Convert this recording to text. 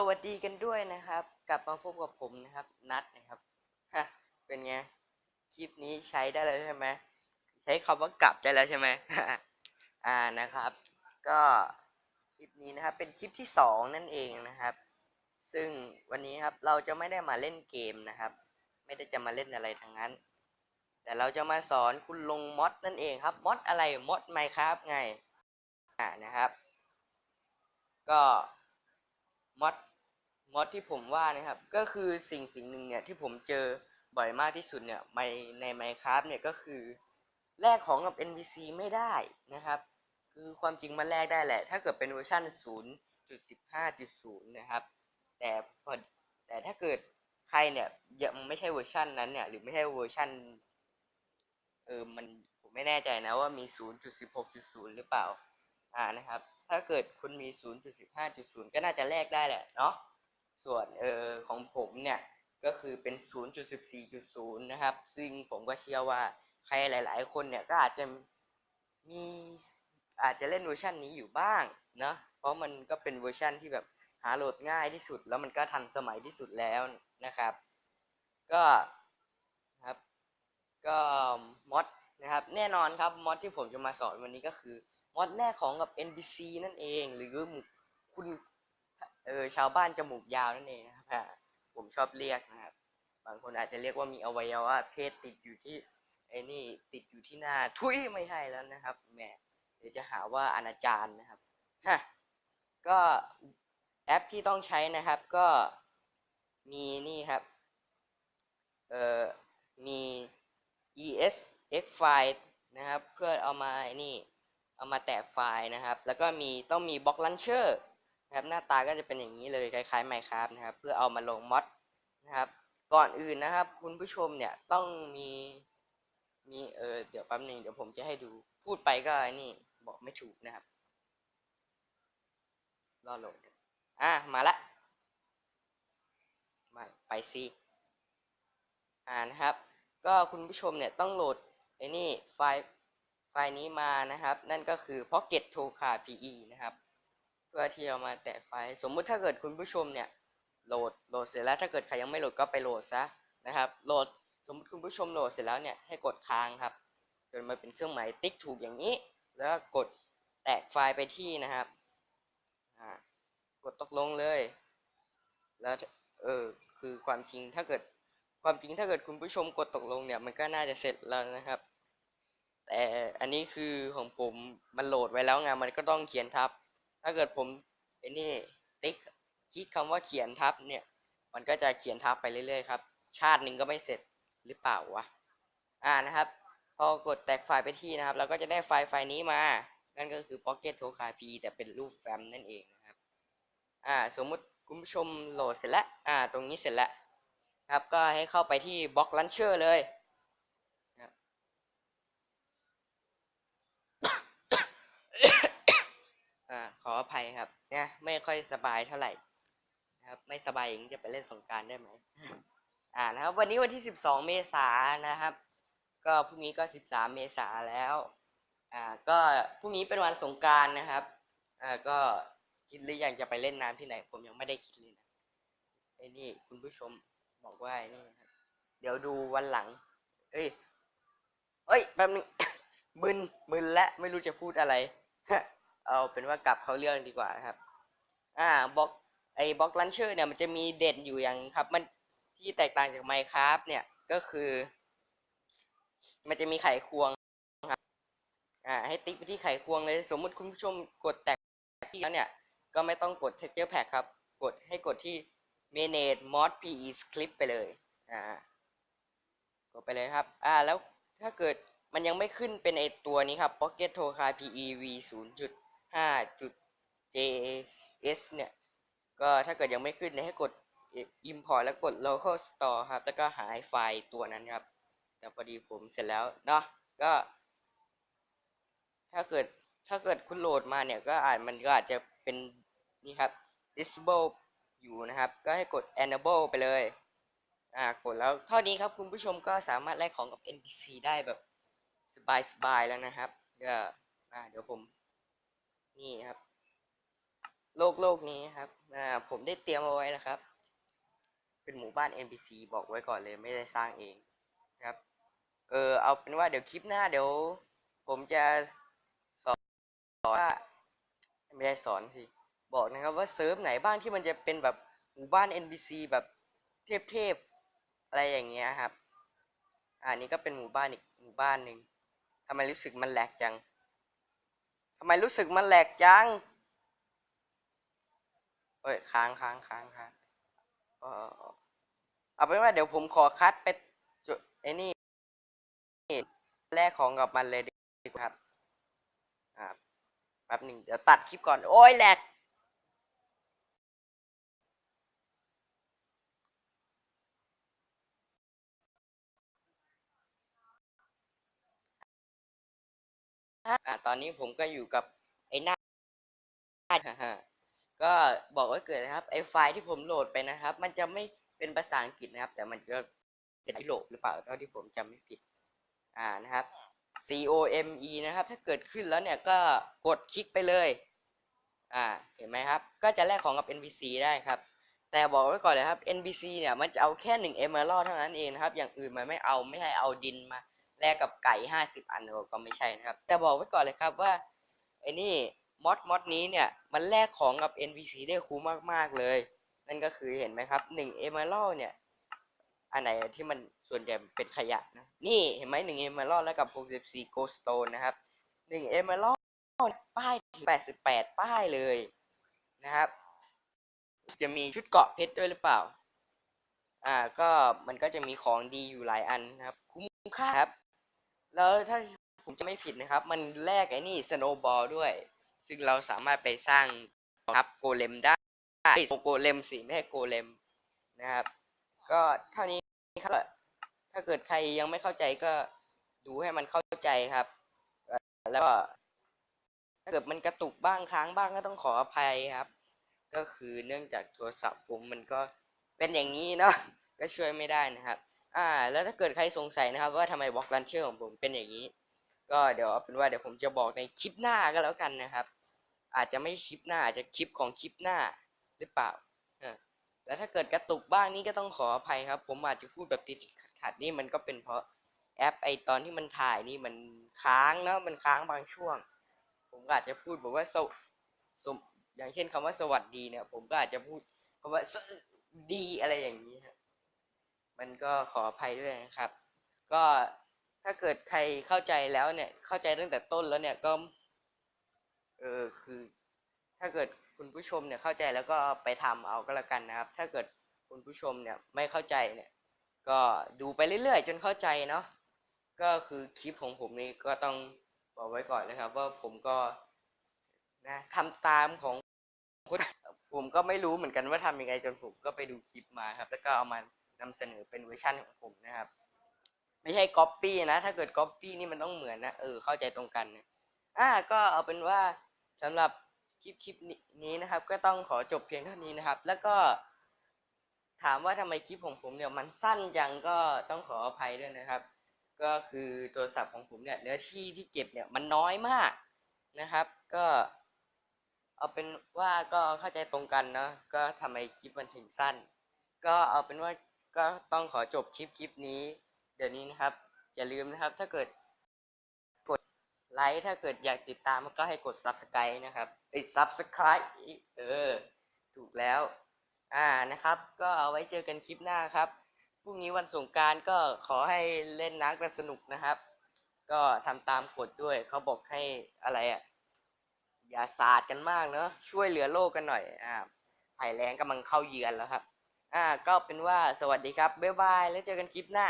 สวัสดีกันด้วยนะครับ กลับมาพบกับผมนะครับนัดนะครับฮะเป็นไงคลิปนี้ใช้ได้แล้วใช่ไหมใช้คำว่ากลับได้แล้วใช่ไหมอ่านะครับ ก็คลิปนี้นะครับเป็นคลิปที่สองนั่นเองนะครับ ซึ่งวันนี้ครับเราจะไม่ได้มาเล่นเกมนะครับ ไม่ได้จะมาเล่นอะไรทั้งนั้น แต่เราจะมาสอนคุณลงมอดนั่นเองครับมอดอะไรมอดไมครับไงอ่านะครับ ก็มอด มอดที่ผมว่านะครับ ก็คือสิ่งสิ่งหนึ่งเนี่ยที่ผมเจอบ่อยมากที่สุดเนี่ยในใน Minecraft เนี่ยก็คือแลกของกับ NPC ไม่ได้นะครับ คือความจริงมันแลกได้แหละ ถ้าเกิดเป็นเวอร์ชัน0.15.0 นะครับ แต่พอแต่ถ้าเกิดใครเนี่ยยังไม่ใช่เวอร์ชันนั้นเนี่ยหรือไม่ใช่เวอร์ชันเออมันผมไม่แน่ใจนะว่ามี 0.16.0 หรือเปล่าอ่านะครับ ถ้าเกิดคุณมี 0.15.0 ก็น่าจะแลกได้แหละเนาะ ส่วนเออของผมเนี่ยก็คือเป็น 0.14.0 นะครับ ซึ่งผมก็เชื่อว่าใครหลาย ๆ คนเนี่ยก็อาจจะมีอาจจะเล่นเวอร์ชันนี้อยู่บ้างเนาะเพราะมันก็เป็นเวอร์ชันที่แบบหาโหลดง่ายที่สุด แล้วมันก็ทันสมัยที่สุดแล้วนะครับ ก็ครับก็มอดนะครับแน่นอนครับมอดที่ผมจะมาสอนวันนี้ก็คือมอดแรกของกับ NPC นั่นเอง หรือคุณ เออชาวบ้านจมูกยาวนั่นเองนะครับผมชอบเรียกนะครับ บางคนอาจจะเรียกว่ามีอวัยวะเพศติดอยู่ที่ไอ้นี่ติดอยู่ที่หน้าทุยไม่ใช่แล้วนะครับแหมเดี๋ยวจะหาว่าอนาจารนะครับฮะก็แอปที่ต้องใช้นะครับก็มีนี่ครับเอ่อมี ESX file นะครับ เพื่อเอามาไอ้นี่เอามาแตะไฟล์นะครับ แล้วก็มีต้องมีบล็อกลันเชอร์ ครับหน้าตาก็จะเป็นอย่างนี้เลยคล้ายๆ Minecraft นะครับ เพื่อเอามาลงมอดนะครับ ก่อนอื่นนะครับ คุณผู้ชมเนี่ยต้องมีมีเออเดี๋ยวแป๊บหนึงเดี๋ยวผมจะให้ดูพูดไปก็ไอ้นี่บอกไม่ถูกนะครับรอโหลดอะมาละมาไปสิอ่านะครับ ก็คุณผู้ชมเนี่ยต้องโหลดไอ้นี่ไฟล์ไฟล์นี้มานะครับ นั่นก็คือ Pocket Toka PE นะครับ พื่อที่เอามาแตะไฟล์สมมุติถ้าเกิดคุณผู้ชมเนี่ยโหลดโหลดเสร็จแล้วถ้าเกิดใครยังไม่โหลดก็ไปโหลดซะนะครับโหลดสมมติคุณผู้ชมโหลดเสร็จแล้วเนี่ยให้กดค้างครับจนมาเป็นเครื่องหมายติ๊กถูกอย่างนี้ แล้วก็กดแตกไฟล์ไปที่นะครับกดตกลงเลย แล้วเออคือความจริงถ้าเกิดความจริงถ้าเกิดคุณผู้ชมกดตกลงเนี่ยมันก็น่าจะเสร็จแล้วนะครับ แต่อันนี้คือของผมมันโหลดไว้แล้วไงมันก็ต้องเขียนทับ ถ้าเกิดผมไอ้นี่ติ๊กคลิกคำว่าเขียนทับเนี่ย มันก็จะเขียนทับไปเรื่อยๆครับ ชาติหนึ่งก็ไม่เสร็จหรือเปล่าวะ อ่านะครับ พอกดแตกไฟล์ไปที่นะครับ เราก็จะได้ไฟล์ไฟล์นี้มา นั่นก็คือ Pocket t o k a p แต่เป็นรูปแฟ้มนั่นเองนะครับ อ่า สมมุติคุณผู้ชมโหลดเสร็จแล้ว อ่า ตรงนี้เสร็จแล้วครับ ก็ให้เข้าไปที่ Block Launcher เลยครับ อ่าขออภัยครับเนี่ยไม่ค่อยสบายเท่าไหร่นะครับไม่สบายอย่างนี้จะไปเล่นสงการได้ไหมอ่านะครับ วันนี้วันที่ 12 เมษายนนะครับ ก็พรุ่งนี้ก็ 13 เมษายนแล้วอ่าก็พรุ่งนี้เป็นวันสงการนะครับอ่าก็คิดหรือยังจะไปเล่นน้ำที่ไหน ผมยังไม่ได้คิดเลยนะไอ้นี่คุณผู้ชมบอกว่าไอ้นี่ครับเดี๋ยวดูวันหลัง เอ้ยเอ้ยแป๊บนึงมึนมึนและไม่รู้จะพูดอะไร เอาเป็นว่ากลับเขาเรื่องดีกว่าครับ อ่าบล็อกไอ้บล็อกลันเชอร์เนี่ยมันจะมีเด่นอยู่อย่างครับ มันที่แตกต่างจากไมค์ครับเนี่ยก็คือ มันจะมีไขควงครับ อ่า ให้ติ๊กไปที่ไขควงเลย สมมุติคุณผู้ชมกดแตกที่แล้วเนี่ย ก็ไม่ต้องกด texture pack ครับ กดให้กดที่ manage mod pe script ไปเลย อ่ากดไปเลยครับ อ่า แล้วถ้าเกิดมันยังไม่ขึ้นเป็นไอตัวนี้ครับ pocket t o k a pev 0 5.js เนี่ย ก็ถ้าเกิดยังไม่ขึ้นเนี่ยให้กด import แล้วกด local store ครับ แล้วก็หาไฟล์ตัวนั้นครับ แต่พอดีผมเสร็จแล้วเนาะก็ ถ้าเกิดถ้าเกิดคุณโหลดมาเนี่ยก็อาจมันก็อาจจะเป็นนี่ครับ disable อยู่นะครับ ก็ให้กด enable ไปเลย อ่ากดแล้วเท่านี้ครับคุณผู้ชมก็สามารถแลกของกับ NPC ได้แบบสบายๆแล้วนะครับก็อ่าเดี๋ยวผม นี่ครับ โลกโลกนี้ครับอ่าผมได้เตรียมเอาไว้นะครับ เป็นหมู่บ้าน NPC บอกไว้ก่อนเลยไม่ได้สร้างเองครับ เออเอาเป็นว่าเดี๋ยวคลิปหน้าเดี๋ยว ผมจะสอนว่าไม่ได้สอนสิบอกนะครับว่าเซิร์ฟไหนบ้างที่มันจะเป็นแบบหมู่บ้าน NPC แบบเทพๆอะไรอย่างเงี้ยครับอ่านี่ก็เป็นหมู่บ้านอีกหมู่บ้านหนึ่งทำไมรู้สึกมันแหลกจัง ทำไมรู้สึกมันแหลกจังเอ้ยค้างค้างค้างค้างเออเอาเป็นว่าเดี๋ยวผมขอคัดไปจุดไอ้นี่แรกของกับมันเลยดีกว่าครับ ครับแป๊บหนึ่งเดี๋ยวตัดคลิปก่อน โอ้ยแหลก อ่าตอนนี้ผมก็อยู่กับไอ้หน้าก็บอกไว้เกิดนะครับไอ้ไฟล์ที่ผมโหลดไปนะครับ มันจะไม่เป็นภาษาอังกฤษนะครับ แต่มันจะเป็นยุโรปหรือเปล่าเท่าที่ผมจำไม่ผิด อ่านะครับ C O M E นะครับ ถ้าเกิดขึ้นแล้วเนี่ยก็กดคลิกไปเลย อ่า เห็นไหมครับ ก็จะแลกของกับ NPC ได้ครับ แต่บอกไว้ก่อนเลยครับ NPC เนี่ยมันจะเอาแค่หนึ่ง Emerald เท่านั้นเองนะครับ อย่างอื่นมันไม่เอาไม่ให้เอาดินมา แลกกับไก่ห้าสิบอันก็ไม่ใช่นะครับ แต่บอกไว้ก่อนเลยครับว่าไอ้นี่มอดมอดนี้เนี่ย มันแลกของกับ NPC ได้คุ้มมากๆเลย นั่นก็คือเห็นไหมครับหนึ่งเอเมอรัลเนี่ย อันไหนที่มันส่วนใหญ่เป็นขยะนะ นี่เห็นไหมหนึ่งเอเมอรัลแล้วกับหกสิบสี่โกสโตนนะครับหนึ่งเอเมอรัลป้ายถึงแปดสิบแปดป้ายเลยนะครับ จะมีชุดเกาะเพชรด้วยหรือเปล่า อ่าก็มันก็จะมีของดีอยู่หลายอันนะครับ คุ้มค่าครับ แล้วถ้าผมจะไม่ผิดนะครับ มันแลกไอ้นี่สโนบอลด้วย ซึ่งเราสามารถไปสร้างทับโกเลมได้โกเลมสิไม่ใช่โกเลมนะครับ ก็เท่านี้ครับถ้าเกิดใครยังไม่เข้าใจก็ดูให้มันเข้าใจครับ แล้วก็ถ้าเกิดมันกระตุกบ้างค้างบ้างก็ต้องขออภัยครับ ก็คือเนื่องจากโทรศัพท์ผมมันก็เป็นอย่างนี้เนาะก็ช่วยไม่ได้นะครับ อ่า แล้วถ้าเกิดใครสงสัยนะครับ ว่าทำไมบล็อกลันเชอร์ของผมเป็นอย่างนี้ ก็เดี๋ยวเอาเป็นว่าเดี๋ยวผมจะบอกในคลิปหน้าก็แล้วกันนะครับ อาจจะไม่คลิปหน้าอาจจะคลิปของคลิปหน้าหรือเปล่าแล้วถ้าเกิดกระตุกบ้างนี่ก็ต้องขออภัยครับ ผมอาจจะพูดแบบติดขัดนี่มันก็เป็นเพราะแอปไอตอนที่มันถ่ายนี่มันค้างเนาะมันค้างบางช่วง ผมก็อาจจะพูดบอกว่าสวสมอย่างเช่นคำว่าสวัสดีเนี่ย ผมก็อาจจะพูดคำว่าสดีอะไรอย่างนี้ มันก็ขออภัยด้วยนะครับ ก็ถ้าเกิดใครเข้าใจแล้วเนี่ย เข้าใจตั้งแต่ต้นแล้วเนี่ยก็ เออคือ ถ้าเกิดคุณผู้ชมเนี่ยเข้าใจแล้วก็ไปทำเอาก็แล้วกันนะครับ ถ้าเกิดคุณผู้ชมเนี่ยไม่เข้าใจเนี่ย ก็ดูไปเรื่อยๆ จนเข้าใจเนาะก็คือคลิปของผมนี่ก็ต้องบอกไว้ก่อนนะครับ ว่าผมก็นะทำตามของคนผมก็ไม่รู้เหมือนกันว่าทำยังไงจนผมก็ไปดูคลิปมาครับ แล้วก็เอามา นำเสนอเป็นเวอร์ชั่นของผมนะครับ ไม่ใช่ก๊อปปี้นะ ถ้าเกิดก๊อปปี้นี่มันต้องเหมือนนะ เออ เข้าใจตรงกันนะอ่าก็เอาเป็นว่าสำหรับคลิปคลิปนี้นะครับ ก็ต้องขอจบเพียงเท่านี้นะครับ แล้วก็ ถามว่าทำไมคลิปของผมเนี่ยมันสั้นจังก็ต้องขออภัยด้วยนะครับ ก็คือโทรศัพท์ของผมเนี่ยเนื้อที่ที่เก็บเนี่ยมันน้อยมากนะครับ ก็เอาเป็นว่าก็เข้าใจตรงกันเนาะก็ทำไมคลิปมันถึงสั้น ก็เอาเป็นว่า ก็ต้องขอจบคลิปคลิปนี้ เดี๋ยวนี้นะครับ อย่าลืมนะครับ ถ้าเกิดกดไลค์ถ้าเกิดอยากติดตามก็ให้กด subscribe นะครับไอ้ subscribe เออ ถูกแล้ว อ่านะครับ ก็เอาไว้เจอกันคลิปหน้าครับพรุ่งนี้วันสงการก็ขอให้เล่นน้ำกันสนุกนะครับ ก็ทำตามกฎด้วยเขาบอกให้อะไรอะอย่าสาดกันมากเนอะช่วยเหลือโลกกันหน่อยอ่าภัยแล้งกำลังเข้าเยือนแล้วครับ อ่าก็เป็นว่าสวัสดีครับบ๊ายบายแล้วเจอกันคลิปหน้า